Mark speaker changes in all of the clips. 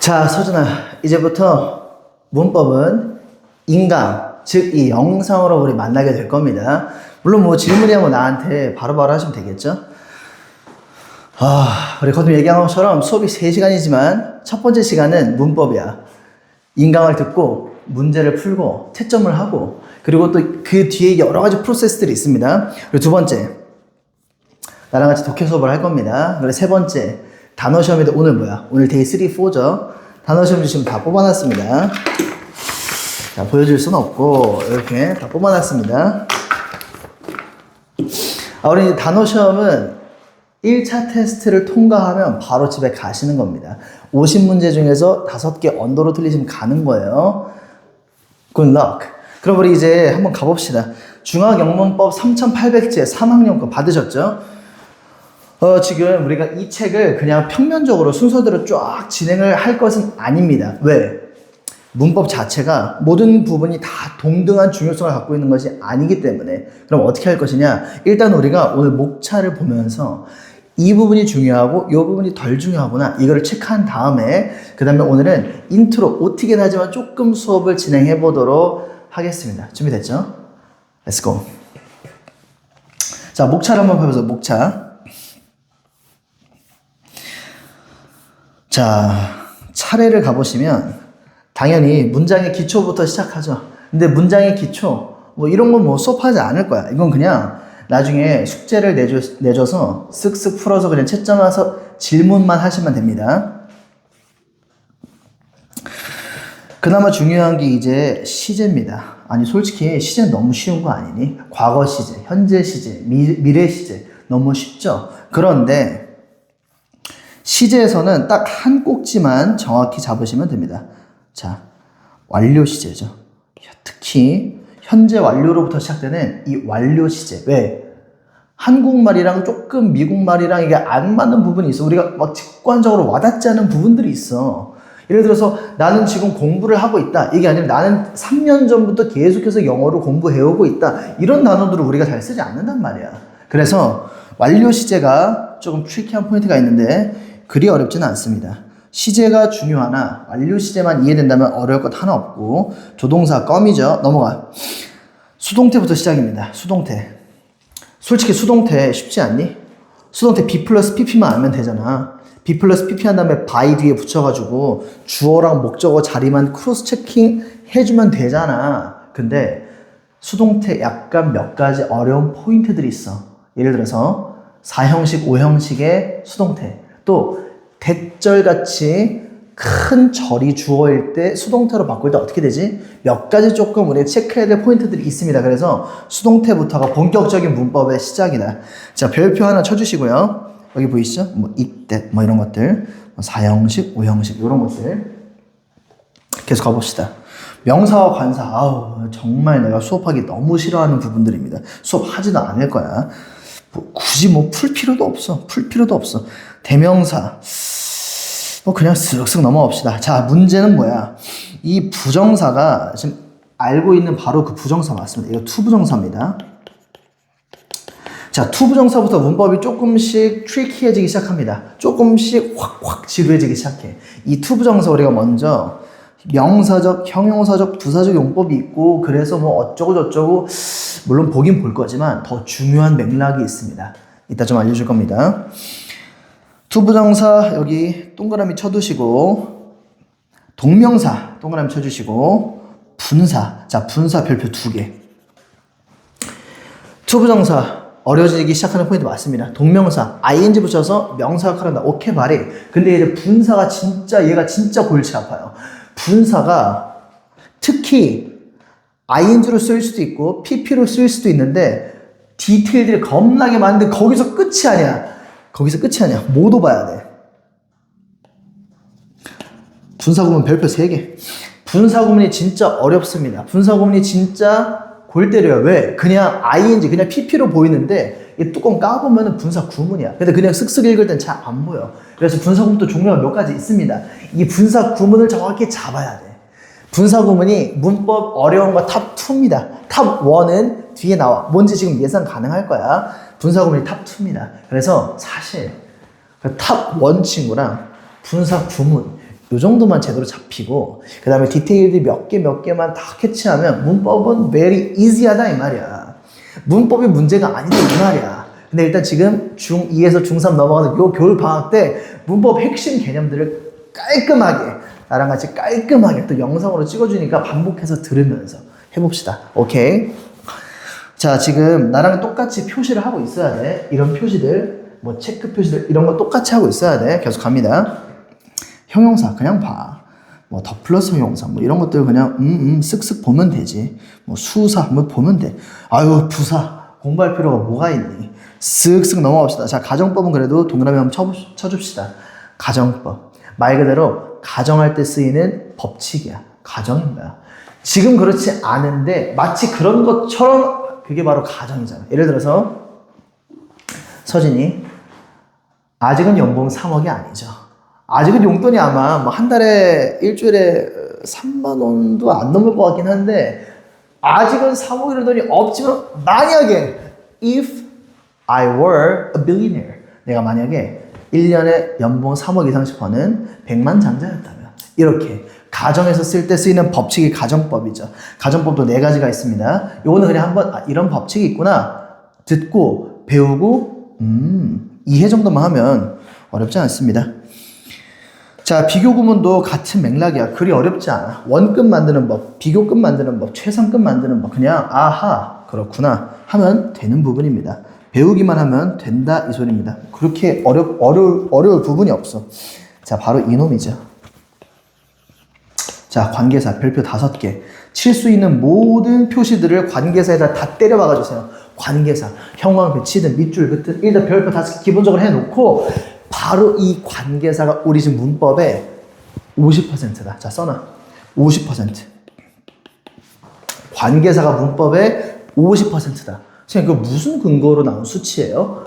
Speaker 1: 자, 서준아, 이제부터 문법은 인강, 즉 이 영상으로 우리 만나게 될 겁니다. 물론 뭐 질문이야 뭐 나한테 바로 바로 하시면 되겠죠? 아, 우리 거듭 얘기한 것처럼 수업이 3시간이지만 첫 번째 시간은 문법이야. 인강을 듣고 문제를 풀고 채점을 하고 그리고 또 그 뒤에 여러 가지 프로세스들이 있습니다. 그리고 두 번째, 나랑 같이 독해 수업을 할 겁니다. 그리고 세 번째, 단어 시험인데 오늘 뭐야? 오늘 데이 3, 4죠? 단어 시험 지금 다 뽑아놨습니다. 자, 보여줄 수는 없고, 이렇게 다 뽑아놨습니다. 아, 우리 이제 단어 시험은 1차 테스트를 통과하면 바로 집에 가시는 겁니다. 50문제 중에서 5개 언더로 틀리시면 가는 거예요. Good luck. 그럼 우리 이제 한번 가봅시다. 중학영문법 3800제 3학년 거 받으셨죠? 어, 지금 우리가 이 책을 그냥 평면적으로 순서대로 쫙 진행을 할 것은 아닙니다. 왜? 문법 자체가 모든 부분이 다 동등한 중요성을 갖고 있는 것이 아니기 때문에 그럼 어떻게 할 것이냐? 일단 우리가 오늘 목차를 보면서 이 부분이 중요하고 이 부분이 덜 중요하구나 이거를 체크한 다음에 그 다음에 오늘은 인트로 OT긴 하지만 조금 수업을 진행해 보도록 하겠습니다. 준비됐죠? Let's go. 자 목차를 한번 봐보세요. 목차. 자, 차례를 가보시면 당연히 문장의 기초부터 시작하죠. 근데 문장의 기초, 뭐 이런 건 뭐 수업하지 않을 거야. 이건 그냥 나중에 숙제를 내줘, 내줘서 쓱쓱 풀어서 그냥 채점해서 질문만 하시면 됩니다. 그나마 중요한 게 이제 시제입니다. 아니, 솔직히 시제는 너무 쉬운 거 아니니? 과거 시제, 현재 시제, 미, 미래 시제. 너무 쉽죠? 그런데 시제에서는 딱 한 꼭지만 정확히 잡으시면 됩니다. 자, 완료 시제죠. 특히 현재 완료로부터 시작되는 이 완료 시제. 왜? 한국말이랑 조금 미국말이랑 이게 안 맞는 부분이 있어. 우리가 막 직관적으로 와닿지 않은 부분들이 있어. 예를 들어서 나는 지금 공부를 하고 있다. 이게 아니라 나는 3년 전부터 계속해서 영어를 공부해오고 있다. 이런 단어들을 우리가 잘 쓰지 않는단 말이야. 그래서 완료 시제가 조금 트리키한 포인트가 있는데 그리 어렵지는 않습니다. 시제가 중요하나 완료 시제만 이해된다면 어려울 것 하나 없고 조동사 껌이죠. 넘어가. 수동태부터 시작입니다. 수동태. 솔직히 수동태 쉽지 않니? 수동태 B 플러스 PP만 알면 되잖아. B 플러스 PP 한 다음에 by 뒤에 붙여가지고 주어랑 목적어 자리만 크로스 체킹 해주면 되잖아. 근데 수동태 약간 몇 가지 어려운 포인트들이 있어. 예를 들어서 4형식, 5형식의 수동태. 또 대절같이 큰 절이 주어일 때 수동태로 바꿀 때 어떻게 되지? 몇 가지 조금 우리가 체크해야 될 포인트들이 있습니다. 그래서 수동태부터가 본격적인 문법의 시작이다. 자, 별표 하나 쳐주시고요. 여기 보이시죠? 뭐, 이때, 뭐 이런 것들. 뭐 4형식, 5형식, 이런 것들. 계속 가봅시다. 명사와 관사, 아우, 정말 내가 수업하기 너무 싫어하는 부분들입니다. 수업하지도 않을 거야. 뭐 굳이 뭐 풀 필요도 없어. 풀 필요도 없어. 대명사. 뭐 그냥 쓱쓱 넘어갑시다. 자, 문제는 뭐야? 이 부정사가 지금 알고 있는 바로 그 부정사 맞습니다. 이거 투부정사입니다. 자, 투부정사부터 문법이 조금씩 트리키해지기 시작합니다. 조금씩 확확 지루해지기 시작해. 이 투부정사 우리가 먼저 명사적, 형용사적, 부사적 용법이 있고 그래서 뭐 어쩌고 저쩌고 물론 보긴 볼 거지만 더 중요한 맥락이 있습니다. 이따 좀 알려줄 겁니다. 투부정사 여기 동그라미 쳐두시고 동명사 동그라미 쳐주시고 분사 자 분사 별표 두 개. 투부정사 어려워지기 시작하는 포인트 맞습니다. 동명사 ing 붙여서 명사 역할을 한다. 오케이 바리. 근데 이제 분사가 진짜 얘가 진짜 골치 아파요. 분사가 특히 ing로 쓸 수도 있고 pp로 쓸 수도 있는데 디테일들이 겁나게 많은데 거기서 끝이 아니야. 거기서 끝이 아니야. 모두 봐야 돼. 분사구문 별표 3개. 분사구문이 진짜 어렵습니다. 분사구문이 진짜 골 때려요. 왜? 그냥 ing, 그냥 pp로 보이는데 이 뚜껑 까보면 분사 구문이야. 근데 그냥 쓱쓱 읽을 땐 잘 안 보여. 그래서 분사 구문도 종류가 몇 가지 있습니다. 이 분사 구문을 정확히 잡아야 돼. 분사 구문이 문법 어려운 거 탑 2입니다. 탑 1은 뒤에 나와. 뭔지 지금 예상 가능할 거야. 분사 구문이 탑 2입니다. 그래서 사실 그탑1 친구랑 분사 구문 요 정도만 제대로 잡히고 그 다음에 디테일들 몇 개 몇 개만 다 캐치하면 문법은 very easy하다 이 말이야. 문법이 문제가 아니다 이 말이야. 근데 일단 지금 중2에서 중3 넘어가는 요 겨울 방학 때 문법 핵심 개념들을 깔끔하게 나랑 같이 깔끔하게 또 영상으로 찍어주니까 반복해서 들으면서 해봅시다. 오케이? 자, 지금 나랑 똑같이 표시를 하고 있어야 돼. 이런 표시들, 뭐 체크 표시들, 이런 거 똑같이 하고 있어야 돼. 계속 갑니다. 형용사, 그냥 봐. 뭐 더 플러스 형용사, 뭐 이런 것들 그냥, 음, 음, 쓱쓱 보면 되지. 뭐 수사, 뭐 보면 돼. 아유, 부사. 공부할 필요가 뭐가 있니? 쓱쓱 넘어갑시다. 자, 가정법은 그래도 동그라미 한번 쳐, 쳐줍시다. 가정법. 말 그대로 가정할 때 쓰이는 법칙이야. 가정입니다. 지금 그렇지 않은데 마치 그런 것처럼 그게 바로 가정이잖아. 예를 들어서 서진이 아직은 연봉 3억이 아니죠. 아직은 용돈이 아마 뭐 한 달에 일주일에 3만 원도 안 넘을 것 같긴 한데 아직은 3억이라는 돈이 없지만 만약에 if I were a billionaire 내가 만약에 1년에 연봉 3억 이상씩 버는 100만 장자였다면 이렇게 가정에서 쓸 때 쓰이는 법칙이 가정법이죠. 가정법도 네 가지가 있습니다. 요거는 그냥 한번 아, 이런 법칙이 있구나 듣고 배우고 음 이해 정도만 하면 어렵지 않습니다. 자, 비교 구문도 같은 맥락이야. 그리 어렵지 않아. 원급 만드는 법, 비교급 만드는 법, 최상급 만드는 법. 그냥 아하, 그렇구나 하면 되는 부분입니다. 배우기만 하면 된다 이 소리입니다. 그렇게 어려 어려울 어려울 부분이 없어. 자, 바로 이놈이죠. 자, 관계사 별표 다섯 개. 칠 수 있는 모든 표시들을 관계사에다 다 때려 박아 주세요. 관계사, 형광펜, 치든 밑줄, 긋든 일단 별표 다섯 개 기본적으로 해 놓고 바로 이 관계사가 우리 지금 문법의 50%다. 자, 써놔. 50%. 관계사가 문법의 50%다. 선생님, 그 무슨 근거로 나온 수치예요?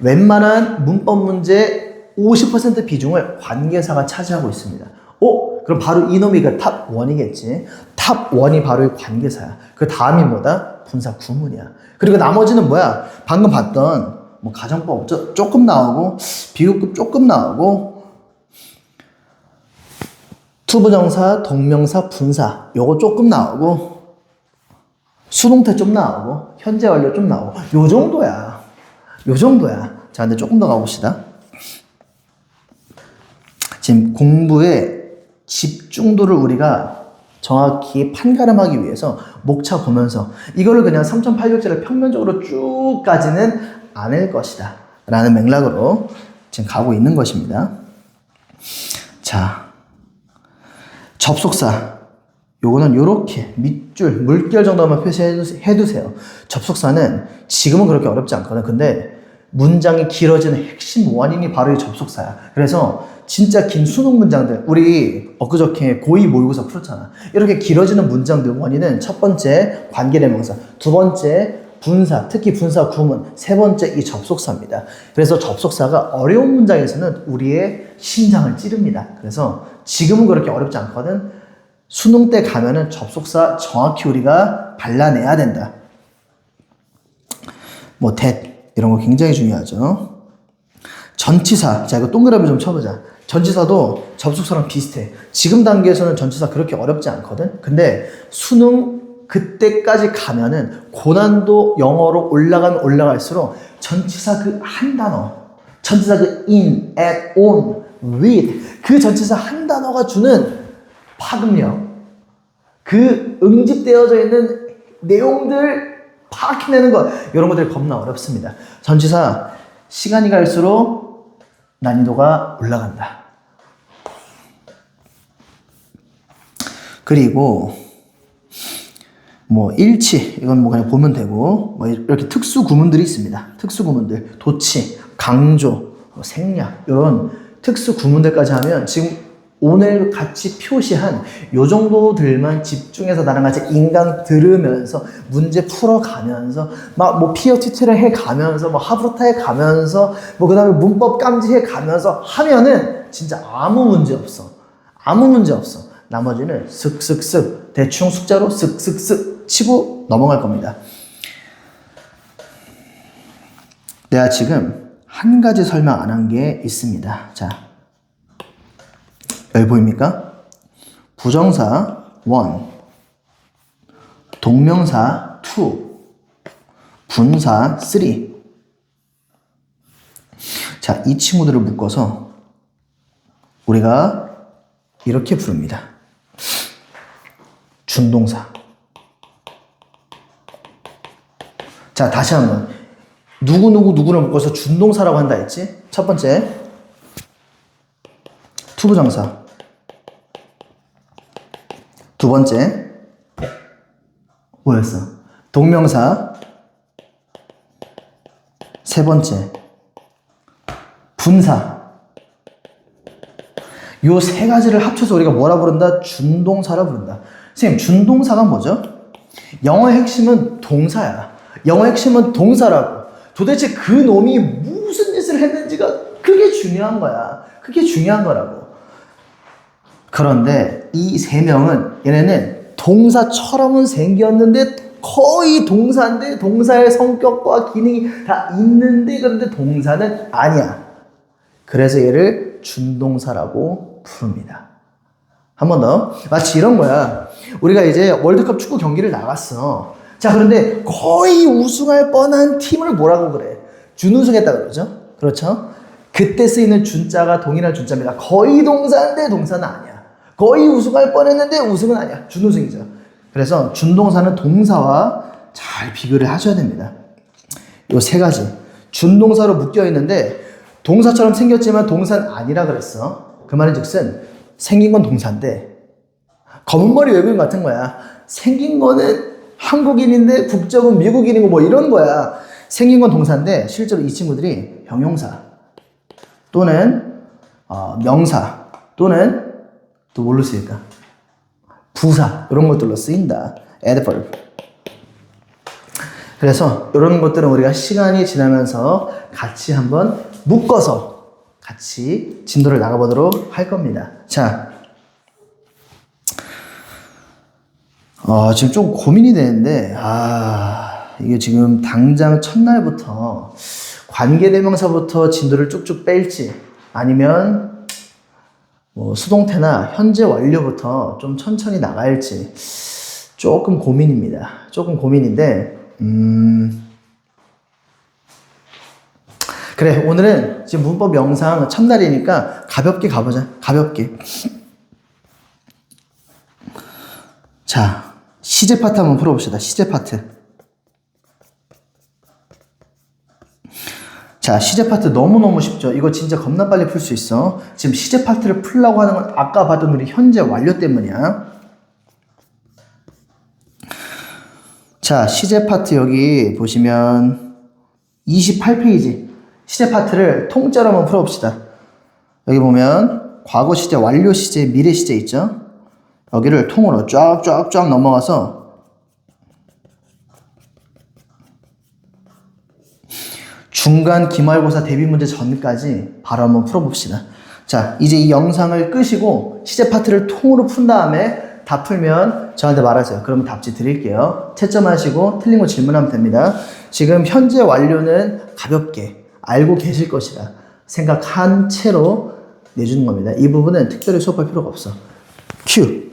Speaker 1: 웬만한 문법 문제 50% 비중을 관계사가 차지하고 있습니다. 오, 그럼 바로 이놈이 그 탑 1이겠지. 탑 1이 바로 이 관계사야. 그 다음이 뭐다? 분사 구문이야. 그리고 나머지는 뭐야? 방금 봤던 뭐 가정법 조- 조금 나오고 비교급 조금 나오고 투부정사, 동명사, 분사 요거 조금 나오고 수동태 좀 나오고 현재 완료 좀 나오고 요 정도야. 요 정도야. 자, 근데 조금 더 가봅시다. 지금 공부에 집중도를 우리가 정확히 판가름하기 위해서 목차 보면서 이거를 그냥 3,800자를 평면적으로 쭉 가지는 않을 것이다. 라는 맥락으로 지금 가고 있는 것입니다. 자, 접속사. 요거는 요렇게 밑줄, 물결 정도만 표시해 두세요. 접속사는 지금은 그렇게 어렵지 않거든. 근데 문장이 길어지는 핵심 원인이 바로 이 접속사야. 그래서 진짜 긴 수능 문장들, 우리 엊그저께 고2 모의고사 풀었잖아. 이렇게 길어지는 문장들 원인은 첫 번째 관계대명사, 두 번째 분사, 특히 분사 구문, 세 번째 이 접속사입니다. 그래서 접속사가 어려운 문장에서는 우리의 심장을 찌릅니다. 그래서 지금은 그렇게 어렵지 않거든. 수능 때 가면은 접속사 정확히 우리가 발라내야 된다. 뭐 that 이런 거 굉장히 중요하죠. 전치사. 자, 이거 동그라미 좀 쳐보자. 전치사도 접속사랑 비슷해. 지금 단계에서는 전치사 그렇게 어렵지 않거든? 근데 수능 그때까지 가면은 고난도 영어로 올라가면 올라갈수록 전치사 그 한 단어, 전치사 그 in, at, on, with 그 전치사 한 단어가 주는 파급력, 그 응집되어져 있는 내용들 파악해내는 것 이런 것들이 겁나 어렵습니다. 전치사 시간이 갈수록 난이도가 올라간다. 그리고 뭐 일치 이건 뭐 그냥 보면 되고 뭐 이렇게 특수 구문들이 있습니다. 특수 구문들 도치, 강조, 뭐 생략 이런 특수 구문들까지 하면 지금 오늘 같이 표시한 요 정도들만 집중해서 나랑 같이 인강 들으면서 문제 풀어가면서 막 뭐 피어 티트를 해가면서 뭐 하브타 해가면서 뭐 그다음에 문법 깜지해 가면서 하면은 진짜 아무 문제 없어. 아무 문제 없어. 나머지는 쓱쓱쓱 대충 숫자로 쓱쓱쓱 치고 넘어갈 겁니다. 내가 지금 한 가지 설명 안 한 게 있습니다. 자, 여기 보입니까? 부정사 1, 동명사 2, 분사 3. 자, 이 친구들을 묶어서 우리가 이렇게 부릅니다. 준동사. 자, 다시 한번. 누구누구 누구를 묶어서 준동사라고 한다 했지? 첫 번째. 투부정사. 두 번째. 뭐였어? 동명사. 세 번째. 분사. 요 세 가지를 합쳐서 우리가 뭐라 부른다? 준동사라 부른다. 선생님, 준동사가 뭐죠? 영어의 핵심은 동사야. 영어의 핵심은 동사라고. 도대체 그 놈이 무슨 짓을 했는지가 그게 중요한 거야. 그게 중요한 거라고. 그런데 이 세 명은 얘네는 동사처럼은 생겼는데 거의 동사인데 동사의 성격과 기능이 다 있는데 그런데 동사는 아니야. 그래서 얘를 준동사라고 부릅니다. 한 번 더. 마치 이런 거야. 우리가 이제 월드컵 축구 경기를 나갔어. 자, 그런데 거의 우승할 뻔한 팀을 뭐라고 그래? 준우승했다 그러죠? 그렇죠? 그때 쓰이는 준자가 동일한 준자입니다. 거의 동사인데 동사는 아니야. 거의 우승할 뻔했는데 우승은 아니야. 준우승이죠. 그래서 준동사는 동사와 잘 비교를 하셔야 됩니다. 요 세 가지. 준동사로 묶여 있는데 동사처럼 생겼지만 동사는 아니라 그랬어. 그 말은 즉슨 생긴 건 동사인데 검은 머리 외국인 같은 거야. 생긴 거는 한국인인데 국적은 미국인이고 뭐 이런 거야. 생긴 건 동사인데 실제로 이 친구들이 형용사 또는 어, 명사 또는 또 뭘로 쓰일까? 부사 이런 것들로 쓰인다. adverb. 그래서 이런 것들은 우리가 시간이 지나면서 같이 한번 묶어서 같이 진도를 나가보도록 할 겁니다. 자, 어, 지금 좀 고민이 되는데, 아, 이게 지금 당장 첫날부터 관계대명사부터 진도를 쭉쭉 뺄지, 아니면 뭐 수동태나 현재 완료부터 좀 천천히 나갈지, 조금 고민입니다. 조금 고민인데, 음, 그래, 오늘은 지금 문법 영상 첫날이니까 가볍게 가보자. 가볍게. 자, 시제 파트 한번 풀어봅시다. 시제 파트. 자, 시제 파트 너무너무 쉽죠? 이거 진짜 겁나 빨리 풀 수 있어. 지금 시제 파트를 풀라고 하는 건 아까 봤던 우리 현재 완료 때문이야. 자, 시제 파트 여기 보시면 28페이지. 시제 파트를 통째로 한번 풀어봅시다. 여기 보면 과거 시제, 완료 시제, 미래 시제 있죠? 여기를 통으로 쫙쫙쫙 넘어가서 중간 기말고사 대비 문제 전까지 바로 한번 풀어봅시다. 자, 이제 이 영상을 끄시고 시제 파트를 통으로 푼 다음에 다 풀면 저한테 말하세요. 그러면 답지 드릴게요. 채점하시고 틀린 거 질문하면 됩니다. 지금 현재 완료는 가볍게 알고 계실 것이다. 생각한 채로 내주는 겁니다. 이 부분은 특별히 수업할 필요가 없어. 큐!